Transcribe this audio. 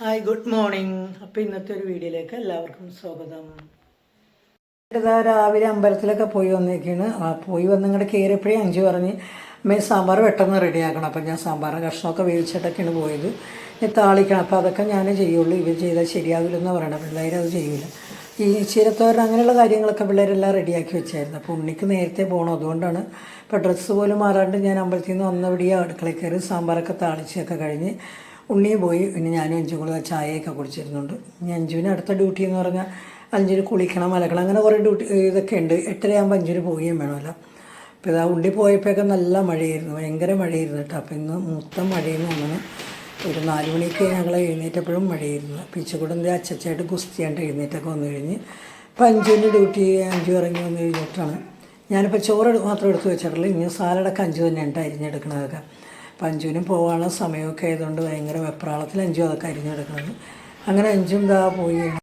Hi good morning അപ്പോൾ ഇന്നത്തെ ഒരു വീഡിയോയിലേക്ക് എല്ലാവർക്കും സ്വാഗതം. ഇതാ രാവിലെ അമ്പലത്തിലൊക്കെ പോയി വന്നേക്കാണ്. പോയി വന്ന് ഇങ്ങോട്ട് കയറിയപ്പോഴേ അഞ്ച് പറഞ്ഞ് അമ്മേ സാമ്പാർ പെട്ടെന്ന് റെഡിയാക്കണം. അപ്പം ഞാൻ സാമ്പാറിന് കഷ്ണമൊക്കെ വേവിച്ചിട്ടൊക്കെയാണ് പോയത്. ഇനി താളിക്കണം. അപ്പോൾ അതൊക്കെ ഞാൻ ചെയ്യുള്ളൂ. ഇവർ ചെയ്താൽ ശരിയാവില്ലെന്ന് പറയണം. പിള്ളേരത് ചെയ്യില്ല ഈ ചീരത്തോരൻ അങ്ങനെയുള്ള കാര്യങ്ങളൊക്കെ പിള്ളേരെല്ലാം റെഡിയാക്കി വെച്ചായിരുന്നു. അപ്പോൾ ഉണ്ണിക്ക് നേരത്തെ പോകണം അതുകൊണ്ടാണ് ഇപ്പോൾ ഡ്രസ്സ് പോലും മാറാണ്ട് ഞാൻ അമ്പലത്തിൽ നിന്ന് വന്നപടിയെ അടുക്കളയിൽ കയറി സാമ്പാറൊക്കെ താളിച്ചൊക്കെ കഴിഞ്ഞ് ഉണ്ണിയും പോയി. പിന്നെ ഞാനും അഞ്ചും കൂടെ ചായയൊക്കെ കുടിച്ചിരുന്നുണ്ട്. ഇനി അഞ്ചുവിന് അടുത്ത ഡ്യൂട്ടി എന്ന് പറഞ്ഞാൽ അഞ്ചിന് കുളിക്കണം അലക്കണം അങ്ങനെ കുറേ ഡ്യൂട്ടി ഇതൊക്കെ ഉണ്ട്. എട്ടരയാകുമ്പോൾ അഞ്ചിന് പോവുകയും വേണമല്ലോ അപ്പോൾ ഇതാ ഉണ്ടി പോയപ്പോഴൊക്കെ നല്ല മഴയായിരുന്നു. ഭയങ്കര മഴയായിരുന്നു കേട്ടോ. അപ്പോൾ ഇന്ന് മൊത്തം മഴയെന്ന് അങ്ങനെ ഒരു നാല് മണിക്ക് ഞങ്ങൾ എഴുന്നേറ്റപ്പോഴും മഴയായിരുന്നു. ഇച്ചുകൂടെ അച്ചച്ചായിട്ട് ഗുസ്തിയാണ്ട് എഴുന്നേറ്റൊക്കെ വന്നു കഴിഞ്ഞ് അപ്പോൾ അഞ്ചുവിന്റെ ഡ്യൂട്ടി അഞ്ചു ഇറങ്ങി വന്നു കഴിഞ്ഞിട്ടാണ്. ഞാനിപ്പോൾ ചോറ് മാത്രം എടുത്ത് വെച്ചിട്ടുള്ളൂ. ഇനി സാലഡൊക്കെ അഞ്ചു തന്നെയാണ് അരിഞ്ഞെടുക്കണതൊക്കെ. അപ്പം അഞ്ചുവിനും പോകാനുള്ള സമയമൊക്കെ ആയതുകൊണ്ട് ഭയങ്കര വെപ്രാളത്തിൽ അഞ്ചും അതൊക്കെ അരിഞ്ഞെടുക്കുന്നത് അങ്ങനെ അഞ്ചും ഇതാ പോയി.